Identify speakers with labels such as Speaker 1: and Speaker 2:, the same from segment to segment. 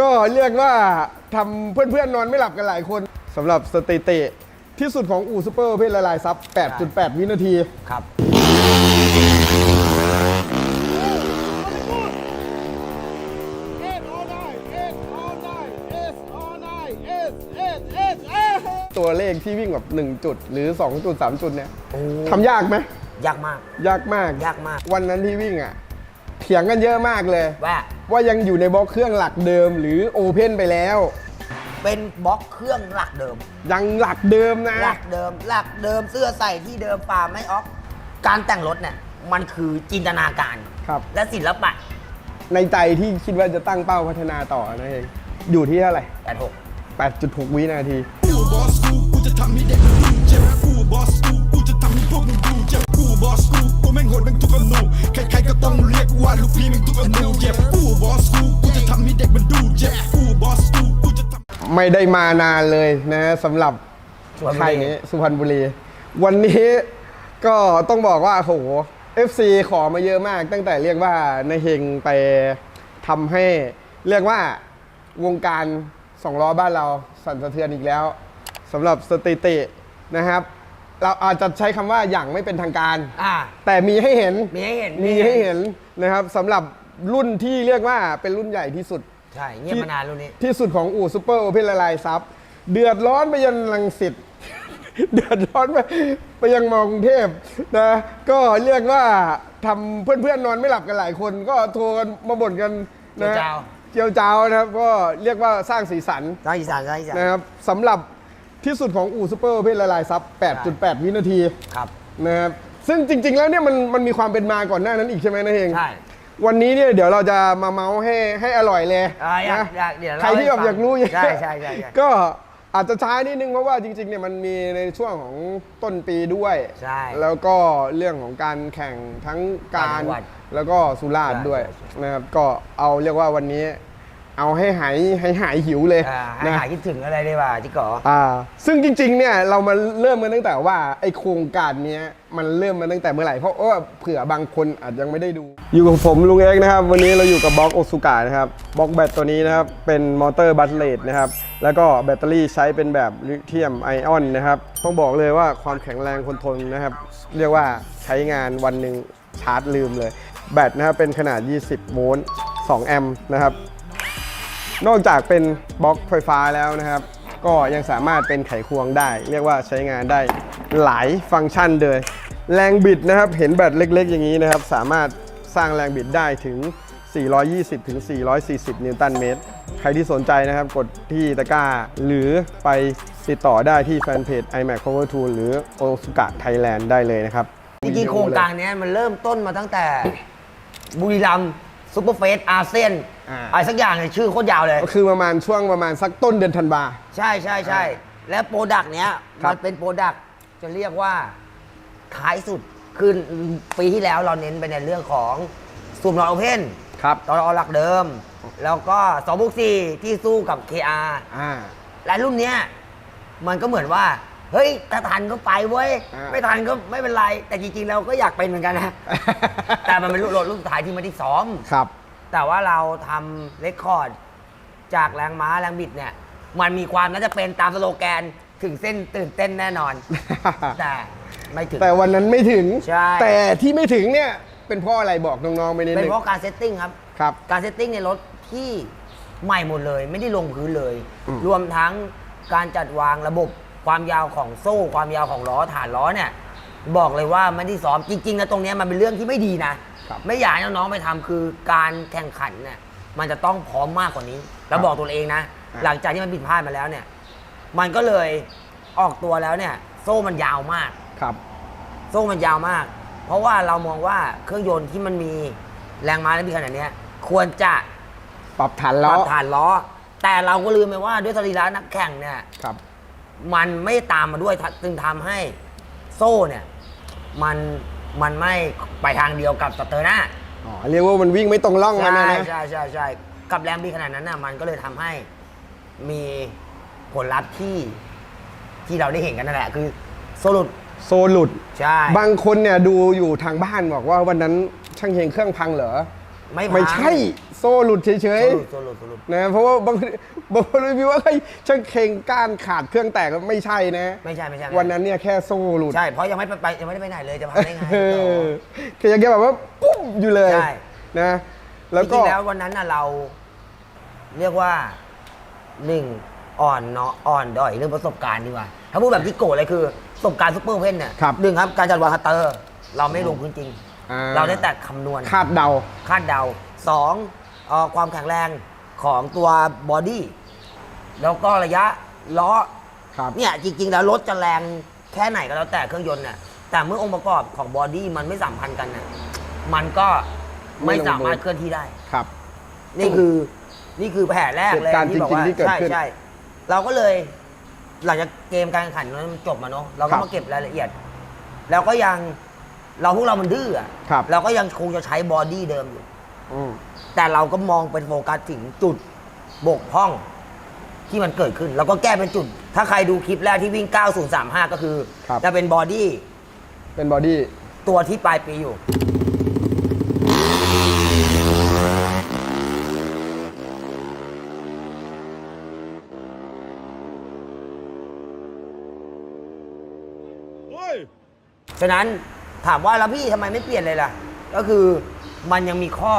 Speaker 1: ก็เรียกว่าทำเพื่อนๆนอนไม่หลับกันหลายคนสำหรับสถิติ ที่สุดของอู่ซูเปอร์ประเภทละลายซับ 8.8 วินาที
Speaker 2: ครับ
Speaker 1: ตัวเลขที่วิ่งแบบ 1 จุด หรือ 2 จุด 3 จุดเนี่ย
Speaker 2: โอ้
Speaker 1: ทำยากไหม
Speaker 2: ยากมาก
Speaker 1: ยากมาก
Speaker 2: ยากมาก
Speaker 1: วันนั้นที่วิ่งอะ เถียงกันเยอะมากเลย
Speaker 2: ว่า
Speaker 1: ว่ายังอยู่ในบล็อกเครื่องหลักเดิมหรือโอเพนไปแล้ว
Speaker 2: เป็นบล็อกเครื่องหลักเดิม
Speaker 1: ยังหลักเดิมนะ
Speaker 2: หลักเดิม หลักเดิมเสื้อใส่ที่เดิมปาไม่ออก การแต่งรถเนี่ยมันคือจินตนาการ
Speaker 1: ครับ
Speaker 2: และศิลปะ
Speaker 1: ในใจที่คิดว่าจะตั้งเป้าพัฒนาต่อนั่นเองอยู่ที่เท่าไหร่
Speaker 2: 86
Speaker 1: 8.6 วินาที
Speaker 3: กูบอสกูกูจะทำให้เด็กมันดูเจ็บกูบอสกูกูจะทำให้พวกมึงดูเจ็บกูบอสกู กูแม่งโหดแม่งทุกอนูใครๆก็ต้องเรียกว่าลูกพี่แม่งทุกอนูเจ็บกูบอสกูกูจะทำให้เด็กมันดูเจ็บกูบอสกูกูจะทำ
Speaker 1: ไม่ได้มานานเลยนะสำหรับ
Speaker 2: สุพรรณบุรี
Speaker 1: ค่ายนี้สุพรรณบุรี วันนี้ก็ต้องบอกว่าโห FC ขอมาเยอะมากตั้งแต่เรียกว่าในเฮงไปทำให้เรียกว่าวงการสองล้อบ้านเราสั่นสะเทือนอีกแล้วสำหรับสถิตินะครับ เราอาจจะใช้คำว่าอย่างไม่เป็นทางการ
Speaker 2: อ่า
Speaker 1: แต่มีให้เห็น
Speaker 2: มีให้เห็น
Speaker 1: มีให้เห็นนะครับสำหรับรุ่นที่เรียกว่าเป็นรุ่นใหญ่ที่สุด
Speaker 2: ใช่ เงียบมานานรุ่นนี้
Speaker 1: ที่สุดของอู่ซูเปอร์โอเพนละลายซับเดือดร้อนไปยันลังสิต เดือดร้อนไปไปยังมอกรุงเทพนะก็เรียกว่าทำเพื่อนๆนอนไม่หลับกันหลายคน ก็โทรกันมาบ่นกันนะ
Speaker 2: เจียวจ้าว
Speaker 1: เจียวจ้าวนะครับ ก็เรียกว่าสร้างสีสัน
Speaker 2: สร้างอีสานสร้างอีสาน
Speaker 1: นะครับสำหรับ ที่สุดของอู่ซูเปอร์โอเพนละลายซับ 8.8 วินาที
Speaker 2: ครับ
Speaker 1: นะครับซึ่งจริง ๆ แล้วเนี่ยมันมันมีความเป็นมาก่อนหน้านั้นอีกใช่ไหมนะเฮง
Speaker 2: ใช่
Speaker 1: วันนี้เนี่ยเดี๋ยวเราจะมาเมาส์ให้ให้อร่อยเลย
Speaker 2: อ่าอยาก
Speaker 1: นะ
Speaker 2: อยากเดี๋ยวเล่า
Speaker 1: ใครที่แบบ
Speaker 2: ให้ฟัง
Speaker 1: อยากรู้เยอะ
Speaker 2: ใช่ใช่ใช่ใช่
Speaker 1: ก็อาจจะช้านิดนึงเพราะว่าจริงๆเนี่ยมันมีในช่วงของต้นปีด้วย
Speaker 2: ใช่
Speaker 1: แล้วก็เรื่องของการแข่งทั้งการ
Speaker 2: ต่างจังหวัด
Speaker 1: แล้วก็สุราษฎร์
Speaker 2: ใช่
Speaker 1: ด้วย
Speaker 2: ใช่ใช่
Speaker 1: นะครับก็เอาเรียกว่าวันนี้ เอาให้หายให้หายหิวเลย
Speaker 2: อ่าให้
Speaker 1: นะ
Speaker 2: หายคิดถึงอะไรดีกว่าจิก๋อ
Speaker 1: อ่าซึ่งจริง ๆ เนี่ยเรามาเริ่มกันตั้งแต่ว่าไอโครงการเนี้ยมันเริ่มมาตั้งแต่เมื่อไหร่เพราะว่าเผื่อบางคนอาจยังไม่ได้ดู อยู่กับผมลุงเอกนะครับ วันนี้เราอยู่กับบล็อกโอซูกะนะครับบล็อกแบตตัวนี้นะครับเป็นมอเตอร์บัตเลดนะครับแล้วก็แบตเตอรี่ใช้เป็นแบบลิเธียมไอออนนะครับต้องบอกเลยว่าความแข็งแรงทนทนนะครับ เรียกว่าใช้งานวันหนึ่งชาร์จลืมเลย แบตนะครับเป็นขนาด 20 โวลต์ 2 แอมป์นะครับ นอกจากเป็นบล็อกไฟฟ้าแล้วนะครับ ก็ยังสามารถเป็นไขควงได้ เรียกว่าใช้งานได้หลายฟังก์ชันเลย แรงบิดนะครับ เห็นแบตเล็กๆ อย่างนี้นะครับ สามารถสร้างแรงบิดได้ถึง 420 ถึง 440 นิวตันเมตร ใครที่สนใจนะครับ กดที่ตะกร้า หรือไปติดต่อได้ที่แฟนเพจ iMac Power Tool หรือ Osuka Thailand ได้เลยนะครับ
Speaker 2: จริงๆโครงการเนี้ยมันเริ่มต้นมาตั้งแต่บุรีรัมย์ ซูเปอร์เฟสอาเซียน
Speaker 1: อ่า
Speaker 2: อะไรสักอย่างเลยชื่อโคตรยาวเลย
Speaker 1: ก็คือประมาณช่วงประมาณสักต้นเดือนธันวา
Speaker 2: ใช่ใช่ใช่และโปรดักต์เนี้ย
Speaker 1: ครั
Speaker 2: มั
Speaker 1: บ
Speaker 2: นเป็นโปรดักต์จะเรียกว่าขายสุดคือปีที่แล้วเราเน้นไปในเรื่องของซูมนอยโอเพน
Speaker 1: ครับ
Speaker 2: ตอนอหลักเดิม แล้วก็2บุก4ที่สู้กับ KR
Speaker 1: อ่า
Speaker 2: และรุ่นเนี้ยมันก็เหมือนว่า เฮ้ยถ้าทันก็ไปเว้ย
Speaker 1: อ่า
Speaker 2: ไม่ทันก็ไม่เป็นไร แต่จริงๆเราก็อยากเป็นเหมือนกันนะ แต่มันเป็นรถรุ่นสุดท้ายที่ไม่ได้ซ้อม
Speaker 1: ครับ
Speaker 2: แต่ว่าเราทำเรคคอร์ด จากแรงม้าแรงบิดเนี่ย มันมีความน่าจะเป็นตามสโลแกนถึงเส้นตื่นเต้นแน่นอน แต่ไม่ถึง
Speaker 1: แต่วันนั้นไม่ถึง
Speaker 2: ใช่
Speaker 1: แต่ที่ไม่ถึงเนี่ย เป็นเพราะอะไรบอกน้องๆไปนิด
Speaker 2: เป็น
Speaker 1: นึง
Speaker 2: เพราะการเซตติ้งครับ
Speaker 1: ครับ
Speaker 2: การเซตติ้งในรถที่ใหม่หมดเลย ไม่ได้ลงพื้นเลย
Speaker 1: อืม
Speaker 2: รวมทั้งการจัดวางระบบ ความยาวของโซ่ ความยาวของล้อฐานล้อเนี่ย บอกเลยว่าไม่ได้ซ้อมจริงๆนะตรงเนี้ยมันเป็นเรื่องที่ไม่ดีนะ
Speaker 1: ครับ
Speaker 2: ไม่อยากให้น้องๆไปทำคือการแข่งขันเนี่ยมันจะต้องพร้อมมากกว่านี้ แล้วบอกตัวเองนะ
Speaker 1: อ่า
Speaker 2: หลังจากที่มันผิดพลาดมาแล้วเนี่ย มันก็เลยออกตัวแล้วเนี่ย โซ่มันยาวมาก
Speaker 1: ครับ
Speaker 2: โซ่มันยาวมาก เพราะว่าเรามองว่าเครื่องยนต์ที่มันมีแรงม้าและมีขนาดเนี้ย ควรจะ
Speaker 1: ปรับฐาน
Speaker 2: ป
Speaker 1: ล้อ
Speaker 2: รับฐานล้อ แต่เราก็ลืมไปว่าด้วยสรีระนักแข่งเนี่ย
Speaker 1: ครับ
Speaker 2: มันไม่ตามมาด้วยจึงทำให้โซ่เนี่ย มันมันไม่ไปทางเดียวกับสเตอร์หน้า
Speaker 1: อ๋อเรียกว่ามันวิ่งไม่ตรงร่องมัน
Speaker 2: ใช่
Speaker 1: นะนะ
Speaker 2: ใช่ใช่ใช่กับแรงบีขนาดนั้นน่ะมันก็เลยทำให้มีผลลัพธ์ที่ที่เราได้เห็นกันนั่นแหละ คือโซลุด
Speaker 1: โซหลุด
Speaker 2: ใช่
Speaker 1: บางคนเนี่ยดูอยู่ทางบ้านบอกว่าวันนั้นช่างเฮงเครื่องพังเหรอ
Speaker 2: ไม่พัง
Speaker 1: ไม่ใช่ โซ่หลุดเฉย
Speaker 2: โซลุดโซลุดโซลุด
Speaker 1: ๆนะเพราะว่าบางบางคนรีวิวว่าเฮ้ยช่างเคงก้านขาดเครื่องแตกไม่ใช่นะ
Speaker 2: ไม่ใช่ไม่ใช่
Speaker 1: วันนั้นเนี่ยแค่โซ่หลุด
Speaker 2: ใช่เพราะยังไม่ไปไปยังไม่ได้ไปไหนเลยจะพังได้ไง
Speaker 1: เออคือยังแค่แบบว่าปุ๊บอยู่เลย
Speaker 2: ใช่
Speaker 1: นะ
Speaker 2: จ
Speaker 1: แล้วก็
Speaker 2: ริงๆแล้ววันนั้นน่ะเรา เรียกว่าหนึ่งอ่อนเนาะอ่อนด้อยเรื่องประสบการณ์ดีกว่า ถ้าพูดแบบที่โกรธเลยคือประสบการณ์ซุปเปอร์เว่นเนี่ย
Speaker 1: ครับ
Speaker 2: หนึ่งครับการจัดวางคัตเตอร์ เราไม่ลงพื้นจริง
Speaker 1: อ่า
Speaker 2: เราได้แต่คำนวณ
Speaker 1: คาดเดา
Speaker 2: คาดเดาสอง เอ่อความแข็งแรงของตัวบอดี้แล้วก็ระยะล้อ
Speaker 1: ครับ
Speaker 2: เนี่ยจริงๆ แล้วรถจะแรงแค่ไหนก็แล้วแต่เครื่องยนต์เนี่ยแต่เมื่อองค์ประกอบของบอดี้มันไม่สัมพันธ์กันนะมันก็ไม่สามารถเคลื่อนที่ได้
Speaker 1: ครับ
Speaker 2: นี่คือนี่คือแผลแรกเลย
Speaker 1: เหตุการณ์
Speaker 2: ที่บอกว่า
Speaker 1: จริงๆที่เกิด
Speaker 2: ใช่
Speaker 1: ขึ้น
Speaker 2: ใช่เราก็เลย หลังจากเกมการแข่งขันนั้นมันจบมาเนาะเรา
Speaker 1: ครั
Speaker 2: ก็
Speaker 1: บ
Speaker 2: มาเก็บรายละเอียด แล้วก็ยังเราพวกเรามันดื้ออะ
Speaker 1: ครับ
Speaker 2: เราก็ยังคงจะใช้บอดี้เดิมอยู่
Speaker 1: อืม
Speaker 2: แต่เราก็มองเป็นโฟกัสถึงจุดบกพร่องที่มันเกิดขึ้น แล้วก็แก้เป็นจุด ถ้าใครดูคลิปแรกที่วิ่ง 9035 ก็คือ
Speaker 1: ครับ
Speaker 2: จะเป็นบอดี้
Speaker 1: เป็นบอดี้
Speaker 2: ตัวที่ปลายปีอยู่ ฉะนั้นถามว่าแล้วพี่ทำไมไม่เปลี่ยนเลยล่ะ ก็คือมันยังมีข้อ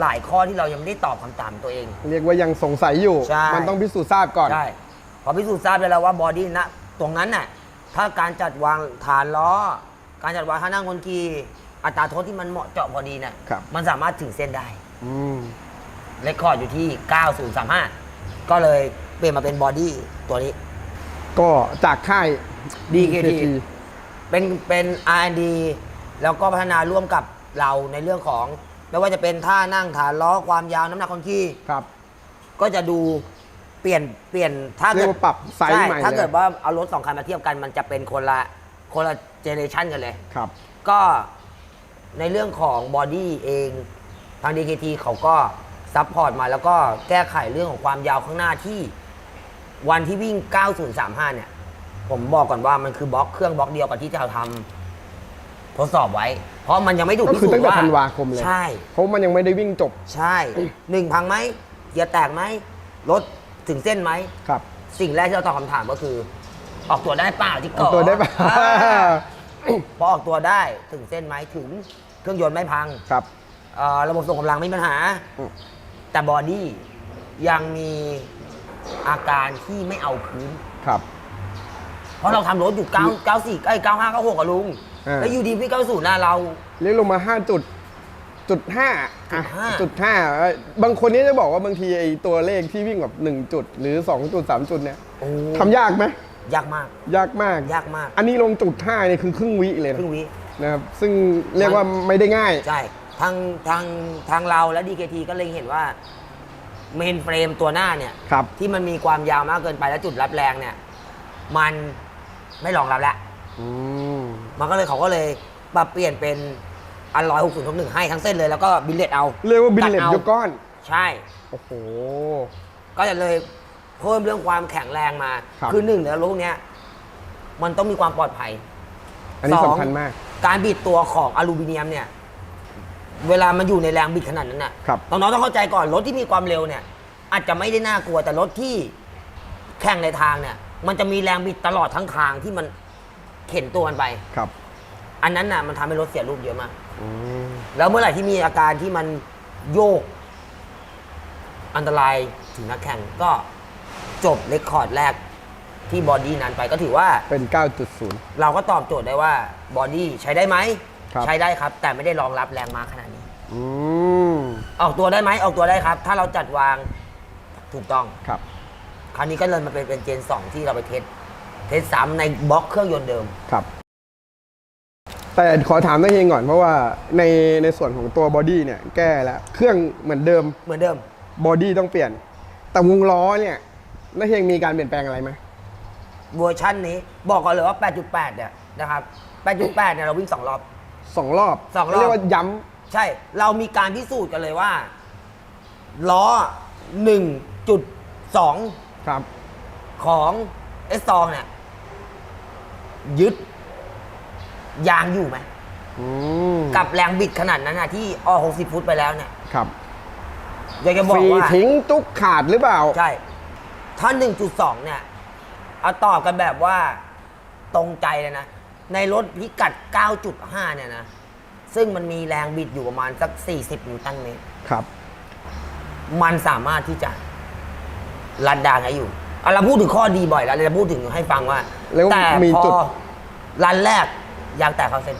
Speaker 2: หลายข้อที่เรายังไม่ได้ตอบคำถามตัวเอง
Speaker 1: เรียกว่ายังสงสัยอยู่
Speaker 2: ใช่
Speaker 1: มันต้องพิสูจน์ทราบก่อน
Speaker 2: ใช่พอพิสูจน์ทราบได้แล้วว่าบอดี้นะตรงนั้นน่ะถ้าการจัดวางฐานล้อ การจัดวางท่านั่งคนขี่อัตราโทษที่มันเหมาะเจาะพอดีเนี่ย
Speaker 1: ครับ
Speaker 2: มันสามารถถึงเส้นได้
Speaker 1: อืม
Speaker 2: เลคคอร์ดอยู่ที่ 9035 ก็เลยเปลี่ยนมาเป็นบอดี้ตัวนี้
Speaker 1: ก็จากค่าย
Speaker 2: DKT เป็นเป็น R&D แล้วก็พัฒนาร่วมกับเราในเรื่องของ ไม่ว่าจะเป็นท่านั่งฐานล้อความยาวน้ำหนักคนขี่
Speaker 1: ครับ
Speaker 2: ก็จะดูเปลี่ยนเปลี่ยนถ้า
Speaker 1: เรี
Speaker 2: เกิ
Speaker 1: ย
Speaker 2: ด
Speaker 1: กว่าปรับไซส์
Speaker 2: ช่
Speaker 1: ใหม่
Speaker 2: ถ้า
Speaker 1: เลย
Speaker 2: เกิดว่าเอารถสองคันมาเทียบกันมันจะเป็นคนละคนละเจเนเรชันกันเลย
Speaker 1: ครับ
Speaker 2: ก็ในเรื่องของบอดี้เองทาง DKT เขาก็ซัพพอร์ตมาแล้วก็แก้ไขเรื่องของความยาวข้างหน้าที่วันที่วิ่ง 9035 เนี่ย ผมบอกก่อนว่ามันคือบล็อกเครื่องบล็อกเดียวกับที่เราทำ ทดสอบไว้ เพราะมันยังไม่ถูก
Speaker 1: ก็
Speaker 2: พิ
Speaker 1: คือ
Speaker 2: สูจ
Speaker 1: ตั้ง
Speaker 2: น์
Speaker 1: แต่
Speaker 2: ว่า
Speaker 1: ธันวาคมเลย
Speaker 2: ใช่
Speaker 1: เพราะมันยังไม่ได้วิ่งจบ
Speaker 2: ใช่หนึ่งพังไหมเกียร์แตกไหมรถถึงเส้นไหม
Speaker 1: ครับ
Speaker 2: สิ่งแรกที่เราตอบคำถามก็คือ ออกตัวได้เปล่าที่
Speaker 1: อ
Speaker 2: เกาะ
Speaker 1: อกตัวได้ปะ
Speaker 2: อ่า พอออกตัวได้ถึงเส้นไหมถึงเครื่องยนต์ไม่พัง
Speaker 1: ครับ
Speaker 2: เอ่อระบบส่งกำลังไม่มีปัญหา
Speaker 1: อืม
Speaker 2: แต่บอดี้ยังมีอาการที่ไม่เอาพื้น
Speaker 1: ครับ
Speaker 2: เพราะเราทำรถอยู่9 94ใกล้95 96กับลุง
Speaker 1: อ่า
Speaker 2: แล้วอยู่ดีพี่90หน้าเรา
Speaker 1: เรียกลงมา5จุดจุดห้าอะ
Speaker 2: 5
Speaker 1: จุดห้าเอ้ยบางคนนี่จะบอกว่าบางทีไอ้ตัวเลขที่วิ่งแบบ1จุด หรือ2จุด3จุดเนี่ย
Speaker 2: โอ้
Speaker 1: ทำยากไหม
Speaker 2: ยากมาก
Speaker 1: ยากมาก
Speaker 2: ยากมาก
Speaker 1: อันนี้ลงจุดห้าเนี่ยคือครึ่งวิเลย
Speaker 2: ครึ่งวิ
Speaker 1: นะครับ ซึ่งเรียกว่าไม่ได้ง่าย
Speaker 2: ใช่ ทางทางทางเราและ DKT ก็เลยเห็นว่าเมนเฟรมตัวหน้าเนี่ย
Speaker 1: ครับ
Speaker 2: ที่มันมีความยาวมากเกินไปและจุดรับแรงเนี่ย มันไม่รองรับแล้ว
Speaker 1: อืม
Speaker 2: มันก็เลยเขาก็เลยปรับเปลี่ยนเป็นอันร้อยหกศูนย์หนึ่งให้ทั้งเส้นเลยแล้วก็บิลเลตเอา
Speaker 1: เรียกว่าบินเลต
Speaker 2: ตัดเอา
Speaker 1: ยกก้อน
Speaker 2: ใช่
Speaker 1: โอ้โห
Speaker 2: ก็จะเลยเพิ่มเรื่องความแข็งแรงมา
Speaker 1: ครับ
Speaker 2: อหนึ่งแล้วรถพวกเนี้ยมันต้องมีความปลอดภัย
Speaker 1: อันนี้
Speaker 2: สอง
Speaker 1: สำคัญมาก
Speaker 2: การบิดตัวของอลูมิเนียมเนี่ย เวลามันอยู่ในแรงบิดขนาดนั้นน่ะ
Speaker 1: ครับ
Speaker 2: น้องๆต้องเข้าใจก่อนรถที่มีความเร็วเนี่ย อาจจะไม่ได้น่ากลัวแต่รถที่แข่งในทางเนี่ย มันจะมีแรงบิดตลอดทั้งทางที่มัน เข็นตัวมันไป
Speaker 1: ครับ
Speaker 2: อันนั้นน่ะมันทำให้รถเสียรูปเยอะมาก
Speaker 1: อืม
Speaker 2: แล้วเมื่อไหร่ที่มีอาการที่มันโยก อันตรายถึงนักแข่งก็จบเรคคอร์ดแรกที่บอดี้นั้นไปก็ถือว่า
Speaker 1: เป็น 9.0
Speaker 2: เราก็ตอบโจทย์ได้ว่าบอดี้ใช้ได้ไหม
Speaker 1: ครับ
Speaker 2: ใช้ได้ครับ แต่ไม่ได้รองรับแรงม้าขนาดนี้
Speaker 1: อืม
Speaker 2: ออกตัวได้ไหมออกตัวได้ครับ ถ้าเราจัดวางถูกต้อง
Speaker 1: ครับ
Speaker 2: คราวนี้ก็เลยมาเป็นเป็นเจน 2 ที่เราไปเทส เทสซ้ำในบล็อกเครื่องยนต์เดิม
Speaker 1: ครับ แต่ขอถามนักเฮงก่อน เพราะว่าในในส่วนของตัวบอดี้เนี่ยแก้แล้ว เครื่องเหมือนเดิม
Speaker 2: เหมือนเดิม
Speaker 1: บอดี้ต้องเปลี่ยน แต่วงล้อเนี่ยนักเฮงมีการเปลี่ยนแปลงอะไรไหม
Speaker 2: เวอร์ชันนี้บอกก่อนเลยว่า 8.8 เนี่ยนะครับ 8.8 เนี่ยเราวิ่ง2รอบ
Speaker 1: สองรอบ
Speaker 2: สองรอบ
Speaker 1: เรียกว่าย้
Speaker 2: ใช่ เรามีการพิสูจน์กันเลยว่า ล้อ 1.2ำ
Speaker 1: ครับ
Speaker 2: ของเอสซองเนี่ย ยึด ยางอยู่ไหม
Speaker 1: อืม
Speaker 2: กับแรงบิดขนาดนั้นนะที่ออ60 ฟุตไปแล้วเนี่ย
Speaker 1: ครับ
Speaker 2: อยากจะบ
Speaker 1: ฟ
Speaker 2: อก
Speaker 1: รี
Speaker 2: ว่า
Speaker 1: ทิ้งจุกขาดหรือเปล่า
Speaker 2: ใช่ ถ้า 1.2 เนี่ย เอาตอบกันแบบว่าตรงใจเลยนะ ในรถพิกัด 9.5 เนี่ยนะ ซึ่งมันมีแรงบิดอยู่ประมาณสัก 40 นิวตันเมตร
Speaker 1: ครับ
Speaker 2: มันสามารถที่จะรัดดางให้อยู่เอาเราพูดถึงข้อดีบ่อยแล้วเราจะพูดถึงให้ฟังว่า
Speaker 1: แล้ว
Speaker 2: แต่
Speaker 1: มี
Speaker 2: พอ
Speaker 1: จุด
Speaker 2: รันแรกยางแตกเข้าเส้น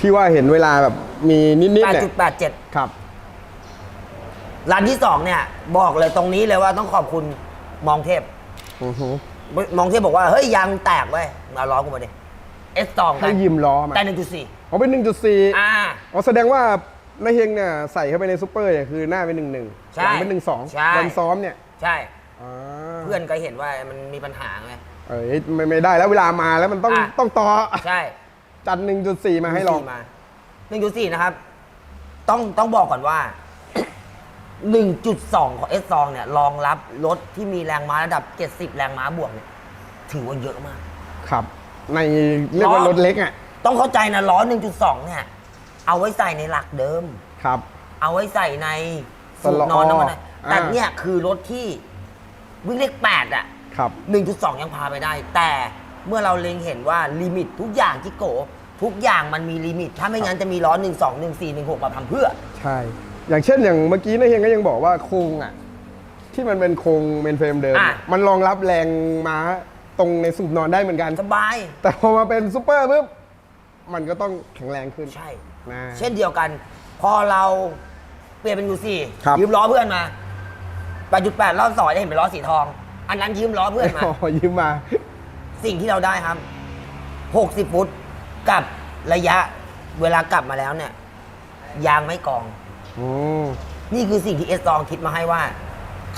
Speaker 1: ที่ว่าเห็นเวลาแบบมีนิดๆเนี่ย
Speaker 2: 8.87
Speaker 1: ครับ
Speaker 2: รันที่สองเนี่ยบอกเลยตรงนี้เลยว่าต้องขอบคุณมองเทพ
Speaker 1: อือฮึ
Speaker 2: มองเทพบอกว่า เฮ้ยยางแตกเว้ยมาล้อกูมาดิเอสสอง
Speaker 1: ให้ยืมล้อมา
Speaker 2: แต่หนึ่งจุดสี่
Speaker 1: เขาเป็น 1.4
Speaker 2: อ่า
Speaker 1: อ๋อแสดงว่านายเฮงเนี่ยใส่เข้าไปในซูเปอร์เนี่ยคือหน้าเป็นหนึ่งหนึ่ง
Speaker 2: ใช่
Speaker 1: หลังเป็นหนึ่งสอง
Speaker 2: ใช่
Speaker 1: วันซ้อมเนี่ย
Speaker 2: ใช่
Speaker 1: อ่า
Speaker 2: เพื่อนก็เห็นว่ามันมีปัญหาไง
Speaker 1: เอ้ยไม่ไม่ได้แล้วเวลามาแล้วมันต้อง
Speaker 2: อะ
Speaker 1: ต้องต่อ
Speaker 2: ใช่
Speaker 1: จัด1.4มาให้ลอง
Speaker 2: มาหนึ่งจุดสี่นะครับ ต้องต้องบอกก่อนว่าหนึ่งจุดสองของเอสซองเนี่ยรองรับรถที่มีแรงม้าระดับเจ็ดสิบแรงม้าบวกเนี่ยถือว่าเยอะมาก
Speaker 1: ครับ ในเรียกว่า
Speaker 2: ล้อ
Speaker 1: รถเล็กอะ
Speaker 2: ต้องเข้าใจนะล้อ 1.2 เนี่ย เอาไว้ใส่ในหลักเดิม
Speaker 1: ครับ
Speaker 2: เอาไว้ใส่ในสูตรนอนน้ำมันอะ
Speaker 1: อ่า
Speaker 2: แต่เนี่ยคือรถที่ วิ่งเลข8อะ
Speaker 1: ครับ
Speaker 2: 1.2 ยังพาไปได้ แต่เมื่อเราเล็งเห็นว่าลิมิตทุกอย่างที่โก ทุกอย่างมันมีลิมิต ถ้าไม่งั้นจะมีล้อ 1 2 1 4 1 6มาทำเพื่อ
Speaker 1: ใช่ อย่างเช่นอย่างเมื่อกี้นายเฮงก็ยังบอกว่าโครงอะ ที่มันเป็นโครงเมนเฟรมเดิม
Speaker 2: อะ
Speaker 1: มันรองรับแรงม้าตรงในสูบนอนได้เหมือนกัน
Speaker 2: สบาย
Speaker 1: แต่พอมาเป็นซูเปอร์ปุ๊บมันก็ต้องแข็งแรงขึ้น
Speaker 2: ใช่
Speaker 1: นะ
Speaker 2: เช่นเดียวกัน พอเราเปลี่ยนเป็นยูซี่
Speaker 1: ครับ
Speaker 2: ยืมล้อเพื่อนมา 8.8รอบสองจะเห็นเป็นล้อสีทอง อันนั้นยืมล้อเพื่อนมา
Speaker 1: อ๋อยืมมา
Speaker 2: สิ่งที่เราได้ครับ 60 ฟุตกับระยะเวลากลับมาแล้วเนี่ย ยางไม่กอง
Speaker 1: อืม
Speaker 2: นี่คือสิ่งที่เอสซองคิดมาให้ว่า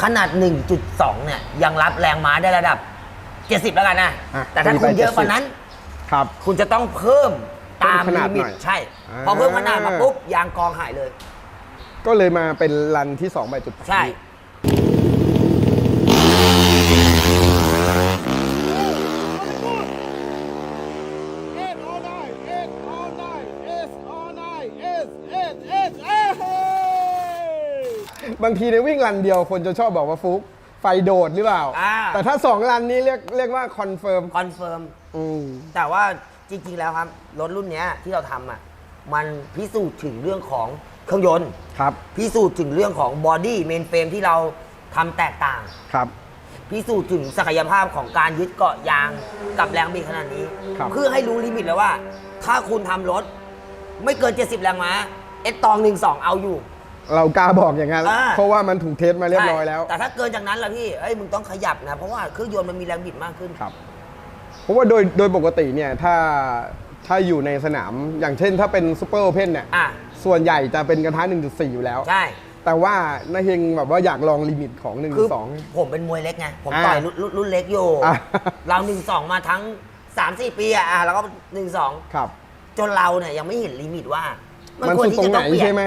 Speaker 2: ขนาด 1.2 เนี่ย ยังรับแรงม้าได้ระดับ 70 แล้วกันนะะแต่ถ้าคุณเยอะกว่านั้น
Speaker 1: ครับ
Speaker 2: คุณจะต้องเพิ่มตาม
Speaker 1: เพิ่มขนา
Speaker 2: ลิมิ
Speaker 1: น่
Speaker 2: ต
Speaker 1: อย
Speaker 2: ใช่
Speaker 1: อ่า
Speaker 2: พอเพิ่มขนาดมาปุ๊บยางกองหายเลย
Speaker 1: ก็เลยมาเป็นรันที่2ไปจุด
Speaker 2: ใช่
Speaker 1: บางทีในวิ่งรันเดียวคนจะชอบบอกว่าฟุกไฟโดดหรือเปล่า
Speaker 2: อ่า
Speaker 1: แต่ถ้า 2 รันนี้เรียกเรียกว่าคอนเฟิร์ม
Speaker 2: คอนเฟิร์ม
Speaker 1: อืม
Speaker 2: แต่ว่าจริง ๆ แล้วครับ รถรุ่นเนี้ยที่เราทำอะ มันพิสูจน์ถึงเรื่องของเครื่องยนต์
Speaker 1: ครับ
Speaker 2: พิสูจน์ถึงเรื่องของบอดี้เมนเฟรมที่เราทำแตกต่าง
Speaker 1: ครับ
Speaker 2: พิสูจน์ถึงศักยภาพของการยึดเกาะยางกับแรงบิดขนาดนี้
Speaker 1: ครับ
Speaker 2: เพื่อให้รู้ลิมิตแล้วว่า ถ้าคุณทำรถ ไม่เกิน 70 แรงม้าเอสตองหนึ่งสองเอาอยู่
Speaker 1: เรากล้าบอกอย่างนั้น
Speaker 2: อ่า
Speaker 1: เพราะว่ามันถูกเทสมาเรียบร้อยแล้ว
Speaker 2: ใช่แต่ถ้าเกินจากนั้นล่ะพี่เอ้ยมึงต้องขยับนะ เพราะว่าเครื่องยนต์มันมีแรงบิดมากขึ้น
Speaker 1: ครับ เพราะว่าโดยโดยปกติเนี่ยถ้าถ้าอยู่ในสนามอย่างเช่นถ้าเป็นซูเปอร์โอเพนเนี่ย
Speaker 2: อะ
Speaker 1: ส่วนใหญ่จะเป็นกระทะ1.4 อยู่แล้ว
Speaker 2: ใช่
Speaker 1: แต่ว่านาเฮงแบบว่าอยากลองลิมิตของ
Speaker 2: คือ
Speaker 1: 1.2
Speaker 2: ผมเป็นมวยเล็กไง ผม
Speaker 1: อ่า
Speaker 2: ต่อยรุ่นรุ่นรุ่นเล็กอยู่
Speaker 1: อ่า
Speaker 2: เราหนึ่งสองมาทั้งสามสี่ปีอะอะแล้วก็หนึ่งสอง
Speaker 1: ครับ
Speaker 2: จนเราเนี่ยยังไม่เห็นลิมิตว่า มัน
Speaker 1: มัน
Speaker 2: ควร
Speaker 1: สุด
Speaker 2: ที่
Speaker 1: ตรง
Speaker 2: จะ
Speaker 1: ไหน
Speaker 2: ต้องเปลี่ย
Speaker 1: ใช่
Speaker 2: น
Speaker 1: ไหม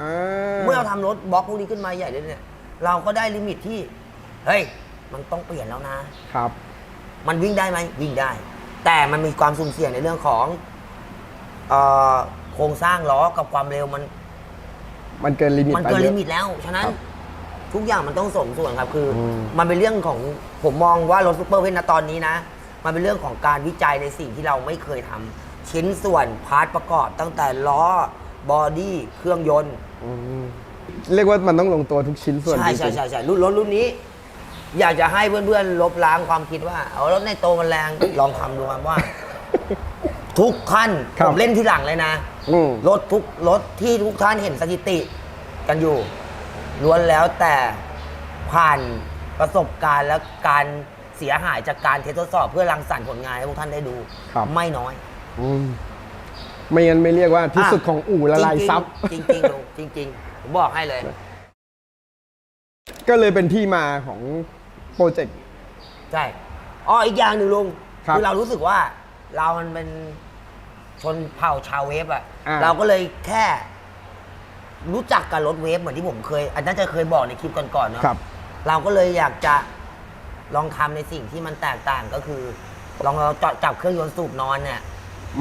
Speaker 1: อ่า
Speaker 2: เมื่อเราทำรถบล็อกพวกนี้ขึ้นมาใหญ่เลยเนี่ย เราก็ได้ลิมิตที่ เฮ้ย มันต้องเปลี่ยนแล้วนะ
Speaker 1: ครับ
Speaker 2: มันวิ่งได้ไหมวิ่งได้ แต่มันมีความสุ่มเสี่ยงในเรื่องของเอ่อโครงสร้างล้อกับความเร็วมัน
Speaker 1: มันเกินลิมิต
Speaker 2: มัน
Speaker 1: ไป
Speaker 2: เกิน
Speaker 1: เย
Speaker 2: ลิ
Speaker 1: อะ
Speaker 2: มิตแล้ว ฉะนั้น
Speaker 1: ครับ
Speaker 2: ทุกอย่างมันต้องสมส่วนครับ คืออ
Speaker 1: ม
Speaker 2: มันเป็นเรื่องของผมมองว่ารถซูเปอร์เพนนะตอนนี้นะ มันเป็นเรื่องของการวิจัยในสิ่งที่เราไม่เคยทำชิ้นส่วนพาร์ทประกอบ ตั้งแต่ล้อ บอดี้เครื่องยนต์
Speaker 1: อืมเรียกว่ามันต้องลงตัวทุกชิ้นส่วน
Speaker 2: ใช่
Speaker 1: จริงๆ
Speaker 2: ใช่ใช่ใช่รุ่นรถรุ่นนี้ อยากจะให้เพื่อนๆลบล้างความคิดว่า เอารถในโตมันแรง ลองทำดูครับว่า ทุกขั้น
Speaker 1: ครั
Speaker 2: ผ
Speaker 1: บ
Speaker 2: มเล่นที่หลังเลยนะ
Speaker 1: อืม
Speaker 2: รถทุกรถที่ทุกท่านเห็นสถิติกันอยู่ล้วนแล้วแต่ผ่านประสบการณ์และการเสียหายจากการเทสทดสอบเพื่อรังสรรค์ผลงานให้พวกท่านได้ดู
Speaker 1: ครับ
Speaker 2: ไม่น้อย
Speaker 1: อืม ไม่งั้นไม่เรียกว่าที่สุดะของอู่ละลาย
Speaker 2: จริงๆ
Speaker 1: ซับ
Speaker 2: จริงๆลุงจริงๆผมบอกให้เลย
Speaker 1: ก็เลยเป็นที่มาของโปรเจกต์
Speaker 2: ใช่อ๋ออีกอย่างหนึ่งลุง
Speaker 1: ครับ
Speaker 2: อเรารู้สึกว่าเรามันเป็นชนเผ่าชาวเวฟอะ
Speaker 1: อ่า
Speaker 2: เราก็เลยแค่รู้จักกับรถเวฟเหมือนที่ผมเคยอันนั้นจะเคยบอกในคลิปก่อนๆเนาะ
Speaker 1: ครับ
Speaker 2: เราก็เลยอยากจะลองทำในสิ่งที่มันแตกต่างก็คือ ลองเราจับจับเครื่องยนต์สูบนอนเนี่ย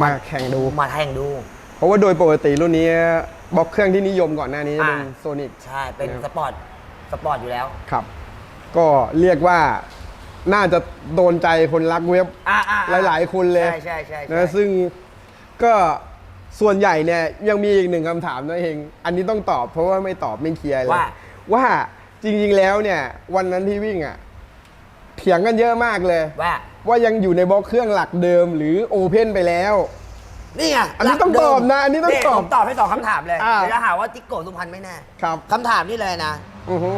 Speaker 1: มาแข่งดู
Speaker 2: มาแทงดู
Speaker 1: เพราะว่าโดยปกติรุ่นนี้บล็อกเครื่องที่นิยมก่อนหน้านี้จะเป็น
Speaker 2: อ่า
Speaker 1: โซนิก
Speaker 2: ใช่ เป็น
Speaker 1: นะครับ
Speaker 2: สปอร์ตสปอร์ตอยู่แล้ว
Speaker 1: ครับ ก็เรียกว่าน่าจะโดนใจคนรักเว็บ
Speaker 2: อ่าอ่า
Speaker 1: หลาย ๆ คนเลย
Speaker 2: ใช่ใช่ใช่ใช่
Speaker 1: นะซึ่งก็ส่วนใหญ่เนี่ยยังมีอีกหนึ่งคำถามนะเอง อันนี้ต้องตอบเพราะว่าไม่ตอบไม่เคลียร์เลย
Speaker 2: ว่า
Speaker 1: ว่าจริง ๆ แล้วเนี่ย วันนั้นที่วิ่งอะเถียงกันเยอะมากเลย
Speaker 2: ว่า
Speaker 1: ว่ายังอยู่ในบล็อกเครื่องหลักเดิมหรือโอเพนไปแล้ว
Speaker 2: นี่ไง
Speaker 1: อันนี้ต้อง
Speaker 2: หลักเดิม
Speaker 1: ตอบนะอันนี้ต้องตอบ
Speaker 2: ผมตอบให้สองคำถามเลย
Speaker 1: อ่า
Speaker 2: เดี๋ยวจะหาว่าจิกโกะสุพรรณไม่แน่
Speaker 1: ครับ
Speaker 2: คำถามนี่เลยนะ
Speaker 1: อือฮึ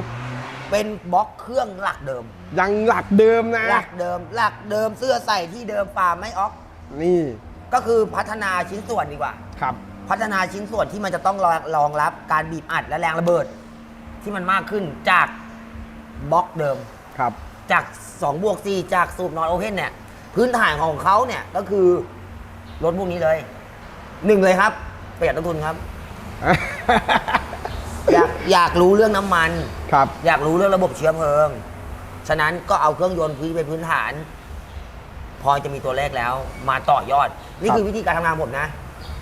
Speaker 2: เป็นบล็อกเครื่องหลักเดิม
Speaker 1: ยังหลักเดิมนะ
Speaker 2: หลักเดิม หลักเดิมเสื้อใส่ที่เดิมฟาร์มไม่ออก
Speaker 1: นี่
Speaker 2: ก็คือพัฒนาชิ้นส่วนดีกว่า
Speaker 1: ครับ
Speaker 2: พัฒนาชิ้นส่วนที่มันจะต้องรองรองรับการบีบอัดและแรงระเบิด ที่มันมากขึ้นจากบล็อกเดิม
Speaker 1: ครับ
Speaker 2: จาก2บวก4จากสูบนอนโอเพนเนี่ย พื้นฐานของเขาเนี่ยก็คือรถพวกนี้เลยหนึ่งเลยครับประหยัดต้นทุนครับ อยากอยากรู้เรื่องน้ำมัน
Speaker 1: ครับ
Speaker 2: อยากรู้เรื่องระบบเชื้อเพลิง ฉะนั้นก็เอาเครื่องยนต์พื้นเป็นพื้นฐาน พอจะมีตัวเลขแล้ว มาต่อยอด นี่
Speaker 1: ครับ
Speaker 2: คือวิธีการทำงานของผมนะ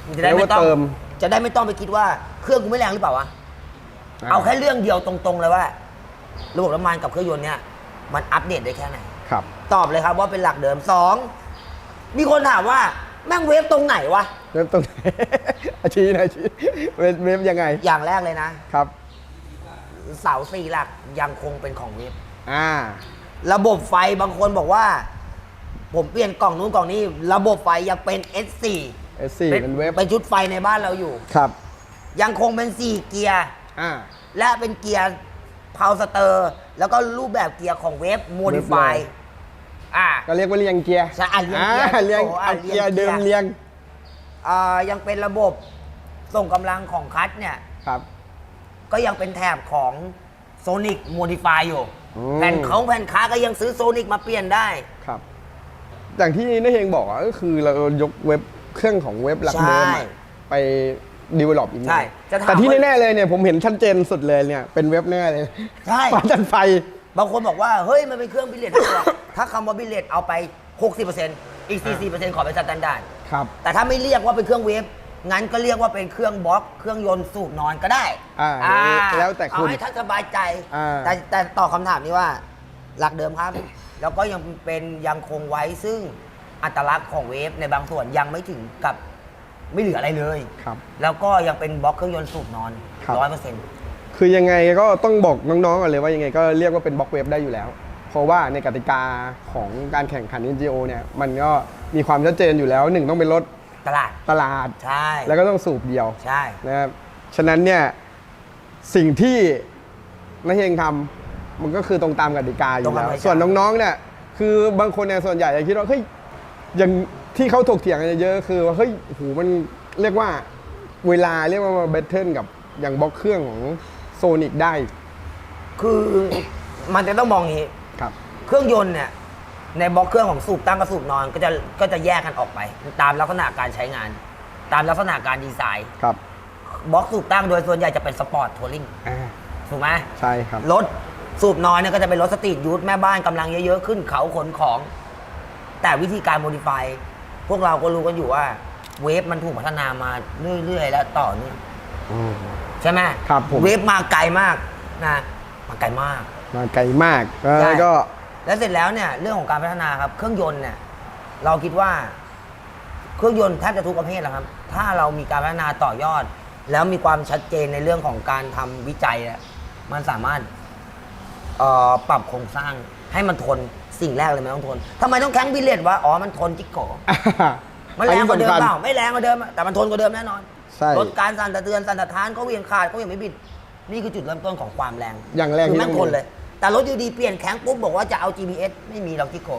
Speaker 2: มันจะได้ไม่ต้อง
Speaker 1: เรียกว่าเติม
Speaker 2: จะได้ไม่ต้องไปคิดว่าเครื่องกูไม่แรงหรือเปล่าวะ เอาแค่เรื่องเดียวตรงๆเลยว่า ระบบน้ำมันกับเครื่องยนต์เนี่ย มันอัปเดตได้แค่ไหน
Speaker 1: ครับ
Speaker 2: ตอบเลยครับว่าเป็นหลักเดิมสองมีคนถามว่าแม่งเวฟตรงไหนวะ
Speaker 1: เริ่มตรงไหน อาชีนะอาชีเว็บเว็บยังไง
Speaker 2: อย่างแรกเลยนะ
Speaker 1: ครับ
Speaker 2: เสาสี่หลักยังคงเป็นของเวฟ
Speaker 1: อ่า
Speaker 2: ระบบไฟบางคนบอกว่า ผมเปลี่ยนกล่องนู้นกล่องนี้ ระบบไฟยังเป็น S4
Speaker 1: S4 เป็นเว็บ
Speaker 2: เป็นชุดไฟในบ้านเราอยู่
Speaker 1: ครับ
Speaker 2: ยังคงเป็น 4 เกียร์
Speaker 1: อ่า
Speaker 2: และเป็นเกียร์ พาวสเตอร์ แล้วก็รูปแบบเกียร์ของเวฟโมดิฟาย
Speaker 1: เวฟเลย
Speaker 2: อ่า
Speaker 1: ก็เรียกว่าเรียงเกียร์
Speaker 2: ใช่อะเรียงเกียร์
Speaker 1: อ่าเรียง
Speaker 2: โอ้โหอะ
Speaker 1: เอาเกียร์
Speaker 2: เรี
Speaker 1: เดิ
Speaker 2: ยง
Speaker 1: ม
Speaker 2: เกียร์
Speaker 1: เรียง
Speaker 2: อ่ายังเป็นระบบส่งกำลังของคัทเนี่ย
Speaker 1: ครับ
Speaker 2: ก็ยังเป็นแถบของโซนิกโมดิฟายอยู่
Speaker 1: อืม
Speaker 2: แผ่นเขาแผ่นค้าก็ยังซื้อโซนิกมาเปลี่ยนได้
Speaker 1: ครับ อย่างที่นายเฮงบอกอะก็คือเรายกเว็บเครื่องของเว็บหลักเดิม
Speaker 2: ใช่
Speaker 1: อะไป ดีเวล็อปอีกหน่
Speaker 2: ใช่
Speaker 1: อย
Speaker 2: จะถาม
Speaker 1: แต่ที่
Speaker 2: ว่า
Speaker 1: แน่ๆเลยเนี่ยผมเห็นชัดเจนสุดเลยเนี่ยเป็นเว็บแน่เลย
Speaker 2: ใช่
Speaker 1: ปาจันไฟ
Speaker 2: บางคนบอกว่า เฮ้ย มันเป็นเครื่องบิลเลตตัว ถ้าคำว่าบิลเลตเอาไป 60%อีก 40%ขอเป็นสแตนดาร์ด
Speaker 1: ครับ
Speaker 2: แต่ถ้าไม่เรียกว่าเป็นเครื่องเวฟงั้นก็เรียกว่าเป็นเครื่องบล็อก เครื่องยนต์สูบนอนก็ได้
Speaker 1: อ่าแล้วแต่คุณ
Speaker 2: เอาให้ท่านสบายใจ
Speaker 1: อ่า
Speaker 2: แต่แต่ตอบคำถามนี้ว่าหลักเดิมครับ แล้วก็ยังเป็นยังคงไว้ซึ่งอัตลักษณ์ของเวฟในบางส่วนยังไม่ถึงกับ ไม่เหลืออะไรเลย
Speaker 1: ครับ
Speaker 2: แล้วก็ยังเป็นบล็อกเครื่องยนต์สูบนอน
Speaker 1: ครับ
Speaker 2: ร้อยเปอร์เซ็นต์
Speaker 1: คือยังไงก็ต้องบอกน้องๆก่อนเลยว่ายังไงก็เรียกว่าเป็นบล็อกเว็บได้อยู่แล้ว เพราะว่าในกติกาของการแข่งขัน NGO เนี่ยมันก็มีความชัดเจนอยู่แล้วหนึ่งต้องเป็นรถ
Speaker 2: ตลาด
Speaker 1: ตลาด
Speaker 2: ใช่
Speaker 1: แล้วก็ต้องสูบเดียว
Speaker 2: ใช่
Speaker 1: นะครับฉะนั้นเนี่ยสิ่งที่นายเฮงทำมันก็คือตรงตามกติกาอยู่แล้วส่วนน้องๆเนี่ยคือบางคนเนี่ยส่วนใหญ่จะคิดว่าเฮ้ยอย่าง ที่เขาถกเถียงกันเยอะๆคือว่าเฮ้ยโอ้โหมันเรียกว่าเวลาเรียกว่ามาเบทเทิลกับอย่างบล็อกเครื่องของโซนิกได้
Speaker 2: คือมันจะต้องมองอย่างนี้
Speaker 1: ครับ
Speaker 2: เครื่องยนต์เนี่ย ในบล็อกเครื่องของสูบตั้งกับสูบนอนก็จะก็จะแยกกันออกไป ตามลักษณะการใช้งาน ตามลักษณะการดีไซน์
Speaker 1: ครับ
Speaker 2: บล็อกสูบตั้งโดยส่วนใหญ่จะเป็นสปอร์ตทัวริง
Speaker 1: อ่า
Speaker 2: ถูกไหม
Speaker 1: ใช่ครับ
Speaker 2: รถสูบนอนเนี่ยก็จะเป็นรถสตรีทยูทแม่บ้านกำลังเยอะๆขึ้นเขาขนของ แต่วิธีการโมดิฟาย พวกเราก็รู้กันอยู่ว่า เวฟมันถูกพัฒนามาเรื่อย ๆ และต่อเนื่องใช่ไหม
Speaker 1: ครับผม
Speaker 2: เวฟมาไกลมากนะมาไกลมาก
Speaker 1: มาไกลมาก
Speaker 2: ใช่
Speaker 1: แล้วก็
Speaker 2: แล้วเสร็จแล้วเนี่ยเรื่องของการพัฒนาครับ เครื่องยนต์เนี่ยเราคิดว่า เครื่องยนต์แทบจะทุกประเภทแหละครับ ถ้าเรามีการพัฒนาต่อยอด แล้วมีความชัดเจนในเรื่องของการทำวิจัยอะมันสามารถเอ่อปรับโครงสร้างให้มันทน สิ่งแรกเลยมันต้องทนทำไมต้องแข็งบิลเลตวะอ๋อมันทนจิกโกมันแรงกว่าเดิมเปล่าไม่แรงกว่าเดิมอะแต่มันทนกว่าเดิมแน่นอน
Speaker 1: ใช่
Speaker 2: ลดการสั่นสะเทือนสั่นสะท้านก็เหวียงขาดก็เหวียงไม่บิด นี่คือจุดเริ่มต้นของความแรง
Speaker 1: อย่างแรก
Speaker 2: คือ
Speaker 1: ที่
Speaker 2: แม่ง
Speaker 1: ต้อง
Speaker 2: ท
Speaker 1: มี
Speaker 2: นเลย แต่รถยูดีเปลี่ยนแข็งปุ๊บบอกว่าจะเอา GPS ไม่มีหรอกที่โก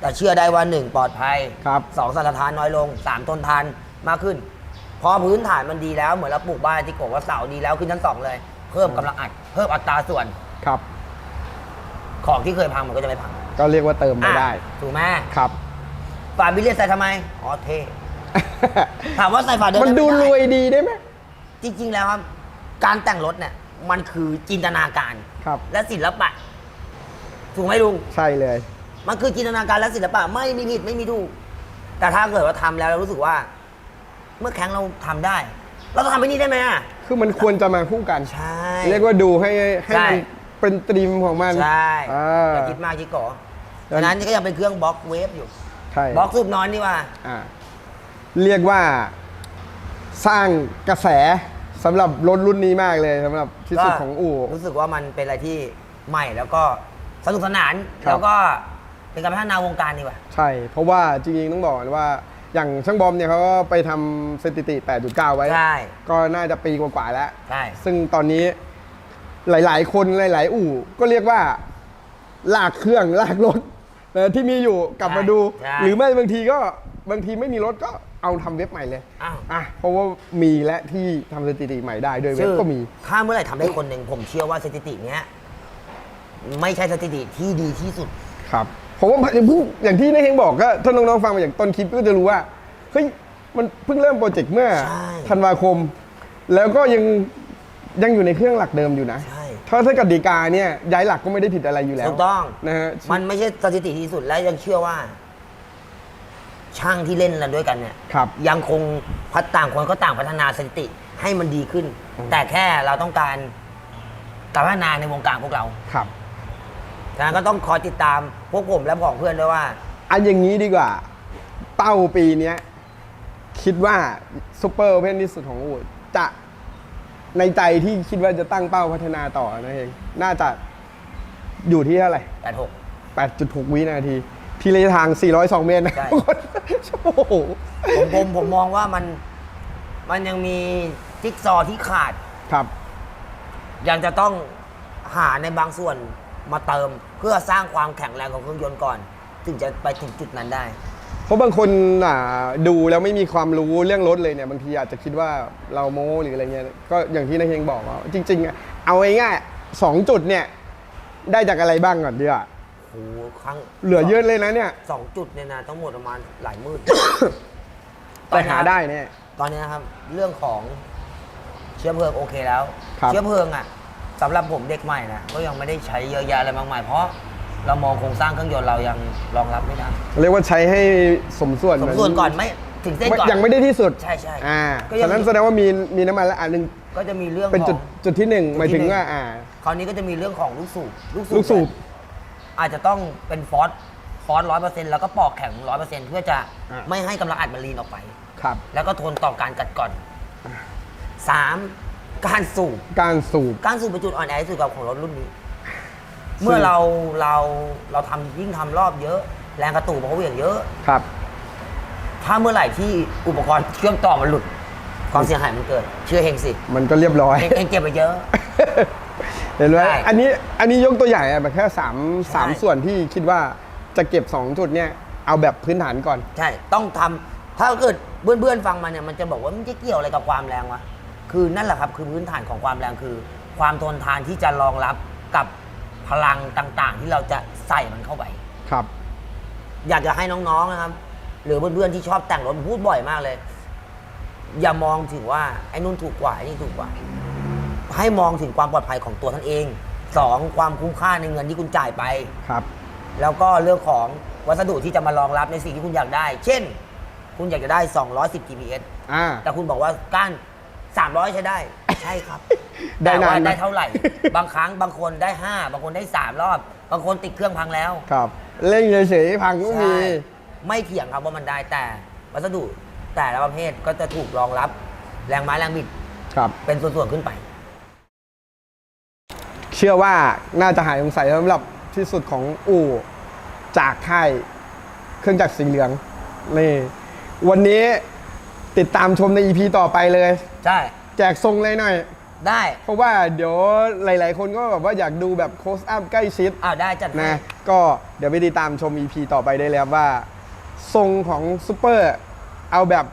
Speaker 2: แต่เชื่อได้ว่า1ปลอดภัย
Speaker 1: ครับ
Speaker 2: สองสันทานน้อยลง3ทนทานมากขึ้น พอพื้นฐานมันดีแล้วเหมือนเราปลูกบ้านที่โกว่าเสาดีแล้วขึ้นชั้นสองเลย เพิ่มกำลังอัด เพิ่มอัตราส่วน
Speaker 1: ครับ
Speaker 2: ของที่เคยพังมันก็จะไม่พัง
Speaker 1: ก็เรียกว่าเติมไปได้
Speaker 2: อะถูกไหม
Speaker 1: ครับ
Speaker 2: ฝาบิลเลียนใส่ทำไม อ๋อเท่ถามว่าใส่ฝาเดิม
Speaker 1: มันดู
Speaker 2: ไไร
Speaker 1: วยดีได้ไหม
Speaker 2: จริง ๆ แล้วครับ การแต่งรถเนี่ย มันคือจินตนาการ
Speaker 1: ครับ
Speaker 2: และศิลปะ ถูกไหมลุง
Speaker 1: ใช่เลย
Speaker 2: มันคือจินตนาการและศิลปะไม่มีผิดไม่มีถูก แต่ถ้าเกิดว่าทำแล้วเรารู้สึกว่า เมื่อแข้งเราทำได้ เราต้องทำไปนี่ได้ไหมอะ
Speaker 1: คือมันควรจะมาคู่กัน
Speaker 2: ใช่
Speaker 1: เรียกว่าดูให้ให้
Speaker 2: ใช่
Speaker 1: มันเป็นตรีมของมัน
Speaker 2: ใช่
Speaker 1: อ่า
Speaker 2: อย่าคิดมากคิดก่อ ดังนั้นนี่ก็ยังเป็นเครื่องบล็อกเวฟอยู่
Speaker 1: ใช่
Speaker 2: บล็อกสูบนอนนี่ว่า
Speaker 1: อ่า เรียกว่าสร้างกระแสสำหรับรถรุ่นนี้มากเลยสำหรับที่สุดของอู่
Speaker 2: รู้สึกว่ามันเป็นอะไรที่ใหม่แล้วก็สนุกสนาน
Speaker 1: ครับ
Speaker 2: แล้วก็เป็นการพัฒนาวงการดีกว่า
Speaker 1: ใช่ เพราะว่าจริงๆต้องบอกก่อนว่าอย่างช่างบอมเนี่ยเขาก็ไปทำสถิติ 8.9 ไว้
Speaker 2: ใช่
Speaker 1: ก็น่าจะปีกว่าๆแล้ว
Speaker 2: ใช่
Speaker 1: ซึ่งตอนนี้หลายๆ คนหลาย ๆ อู่ ก็เรียกว่า ลากเครื่องลากรถ นะที่มีอยู่กลับมาดู
Speaker 2: ใช่
Speaker 1: หรือไม่บางทีก็บางทีไม่มีรถก็เอาทำเว็บใหม่เลย
Speaker 2: อ้าว
Speaker 1: อะเพราะว่ามีและที่ทำสถิติใหม่ได้ด้วยเว็บก็มี
Speaker 2: ถ้าเมื่อไหร่ทำได้คนหนึ่งผมเชื่อว่าสถิติเนี้ยไม่ใช่สถิติที่ดีที่สุด
Speaker 1: ครับผมว่าอย่างเพิ่งอย่างที่นายเฮงบอกก็ถ้าน้องๆฟังมาอย่างต้นคลิปก็จะรู้ว่าเฮ้ยมันเพิ่งเริ่มโปรเจกต์เมื่อ
Speaker 2: ใช่
Speaker 1: ธันวาคม แล้วก็ยังยังอยู่ในเครื่องหลักเดิมอยู่นะ
Speaker 2: ใช่
Speaker 1: ถ้าถ้ากติกาเนี่ยย้ายหลักก็ไม่ได้ผิดอะไรอยู่แล้ว
Speaker 2: ถูกต้อง
Speaker 1: นะฮะ
Speaker 2: มันไม่ใช่สถิติที่สุดและยังเชื่อว่า ช่างที่เล่นกันด้วยกันเนี่ย
Speaker 1: ครับ
Speaker 2: ยังคงพัฒต่างคนก็ต่างพัฒนาสถิติให้มันดีขึ้น แต่แค่เราต้องการการพัฒนาในวงการพวกเรา
Speaker 1: ครับ
Speaker 2: ฉะนั้นก็ต้องคอยติดตามพวกผมและของเพื่อนด้วยว่า
Speaker 1: อันอย่างนี้ดีกว่าเป้าปีเนี้ยคิดว่าซูเปอร์โอเพนที่สุดของอูดจะ ในใจที่คิดว่าจะตั้งเป้าพัฒนาต่อนะเอง น่าจะอยู่ที่เท่าไหร่
Speaker 2: 86
Speaker 1: 8.6 วินาที ทีระยะทาง 402 เมตรนะ
Speaker 2: ใช่
Speaker 1: ทุกคนโอ้โห
Speaker 2: ผมผมผมมองว่ามันมันยังมีจิ๊กซอว์ที่ขาด
Speaker 1: ครับ
Speaker 2: ยังจะต้องหาในบางส่วนมาเติม เพื่อสร้างความแข็งแรงของเครื่องยนต์ก่อน ถึงจะไปถึงจุดนั้นได้
Speaker 1: เพราะบางคนอ่าดูแล้วไม่มีความรู้เรื่องรถเลยเนี่ยบางทีอาจจะคิดว่าเราโม้หรืออะไรเงี้ยก็อย่างที่นายเฮงบอกว่าจริงๆอะเอาง่ายๆสองจุดเนี่ยได้จากอะไรบ้างก่อนดีกว่า
Speaker 2: โอ้โหครั้ง
Speaker 1: เหลือเยอะเลยนะเนี่ย
Speaker 2: สองจุดเนี่ยนะต้องหมดประมาณหลายหมื่น
Speaker 1: แต่หาได้เนี่ย
Speaker 2: ตอนนี้นะครับ เรื่องของเชื้อเพลิงโอเคแล้ว
Speaker 1: ครับ
Speaker 2: เชื้อเพลิงอะสำหรับผมเด็กใหม่นะก็ยังไม่ได้ใช้เยอะแยะอะไรมากมายเพราะ เรามองโครงสร้างเครื่องยนต์เรายังรองรับไม่ได้
Speaker 1: เรียกว่าใช้ให้สมส่วน
Speaker 2: สมส่วนก่อนไม่ถึงเส้น
Speaker 1: ไม่
Speaker 2: ก่อน
Speaker 1: ยังไม่ได้ที่สุด
Speaker 2: ใช่ใช่
Speaker 1: อ่า
Speaker 2: ก็ยัง
Speaker 1: ฉะนั้นแสดงว่ามีมีน้ำมันและอันหนึ่ง
Speaker 2: ก็จะมีเรื่อง
Speaker 1: เป็น
Speaker 2: ข
Speaker 1: จุ
Speaker 2: อ
Speaker 1: ด
Speaker 2: ง
Speaker 1: จุดที่หนึ่ง
Speaker 2: จุดที่
Speaker 1: หมายถึง
Speaker 2: หนึ่ง
Speaker 1: ว่าอ่า
Speaker 2: คราวนี้ก็จะมีเรื่องของลูกสูบลูกสูบ
Speaker 1: ลูกสูบ
Speaker 2: อาจจะต้องเป็นฟอสฟอสร้อยเปอร์เซ็นต์แล้วก็ปอกแข็งร้อยเปอร์เซ็นต์เพื่อจะ
Speaker 1: อ่า
Speaker 2: ไม่ให้กำลังอัดมันลีนออกไป
Speaker 1: ครับ
Speaker 2: แล้วก็ทนต่อการกัดก่อนสามการสูบ
Speaker 1: การสูบ
Speaker 2: การสูบเป็นจุดอ่อนแอที่สุดกับของรถรุ่นนี้ เมื่อเราเราเราทำยิ่งทำรอบเยอะ แรงกระตุกมันก็เหวี่ยงเยอะ
Speaker 1: ครับ
Speaker 2: ถ้าเมื่อไหร่ที่อุปกรณ์เชื่อมต่อมันหลุด ความเสียหายมันเกิด เชื่อเฮงสิ
Speaker 1: มันก็เรียบร้อย
Speaker 2: เฮงเฮงเก็บไปเยอะ
Speaker 1: เห็นไหม
Speaker 2: ใช่
Speaker 1: อันนี้อันนี้ยกตัวอย่างอะแบบแค่สามสาม
Speaker 2: ใช่
Speaker 1: ส่วนที่คิดว่าจะเก็บ 2 จุดเนี่ย เอาแบบพื้นฐานก่อน
Speaker 2: ใช่ ต้องทำถ้าเกิดเพื่อนๆฟังมาเนี่ย มันจะบอกว่ามันจะเกี่ยวอะไรกับความแรงวะ คือนั่นแหละครับ คือพื้นฐานของความแรงคือ ความทนทานที่จะรองรับกับ พลังต่างๆ ที่เราจะใส่มันเข้าไป
Speaker 1: ครับ
Speaker 2: อยากจะให้น้องๆนะครับ หรือเพื่อนๆที่ชอบแต่งรถพูดบ่อยมากเลย อย่ามองถึงว่าไอ้นู่นถูกกว่าไอ้นี่ถูกกว่า ให้มองถึงความปลอดภัยของตัวท่านเองสองความคุ้มค่าในเงินที่คุณจ่ายไป
Speaker 1: ครับ
Speaker 2: แล้วก็เรื่องของวัสดุที่จะมารองรับในสิ่งที่คุณอยากได้ เช่น คุณอยากจะได้ 210 GPS
Speaker 1: อ่า
Speaker 2: แต่คุณบอกว่าก้าน300 ใช้ได้ ใช่ครับ
Speaker 1: ได้
Speaker 2: แต่ว่านา
Speaker 1: นไหม
Speaker 2: ได้เท่าไหร่ บางครั้งบางคนได้ 5 บางคนได้ 3 รอบ บางคนติดเครื่องพังแล้ว
Speaker 1: ครับ เล่นเฉยๆพังก็มี
Speaker 2: ใช่ไม่เถียงครับว่ามันได้แต่วัสดุแต่ละประเภทก็จะถูกรองรับ แรงไม้แรงบิด
Speaker 1: ครับ
Speaker 2: เป็นส่วนๆขึ้นไป
Speaker 1: เชื่อว่าน่าจะหายสงสัยสำหรับที่สุดของอู่จากค่ายเครื่องจักรสีเหลืองนี่วันนี้ติดตามชมใน EP ต่อไปเลย
Speaker 2: ใช่
Speaker 1: แจกทรงเลยหน่อย
Speaker 2: ได้
Speaker 1: เพราะว่าเดี๋ยวหลาย ๆ คนก็แบบว่าอยากดูแบบโคสอัพใกล้ชิด
Speaker 2: อ้าวได้จัดให้
Speaker 1: นะก็เดี๋ยวไปติดตามชม EP ต่อไปได้แล้วว่า ทรงของซูเปอร์เอาแบบ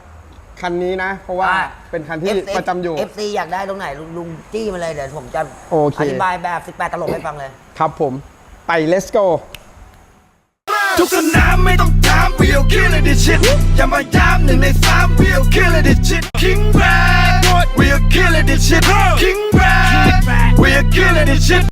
Speaker 1: คันนี้นะ เพราะว่า
Speaker 2: อะ
Speaker 1: เป็นคันที่
Speaker 2: FC
Speaker 1: ประจำอยู่
Speaker 2: FC อยากได้ตรงไหนลุงลุงจี้มาเลยเดี๋ยวผมจะ
Speaker 1: โอเค
Speaker 2: อธิบายแบบ 18 ตลกให้ฟังเลย
Speaker 1: ครับผมไป let's go
Speaker 3: ทุกสนามไม่ต้องถาม we'll kill it this shit อย่ามาย้ำหนึ่งในสาม we'll kill it this shit King Brad we'll kill it this shit King Brad we'll kill it this shit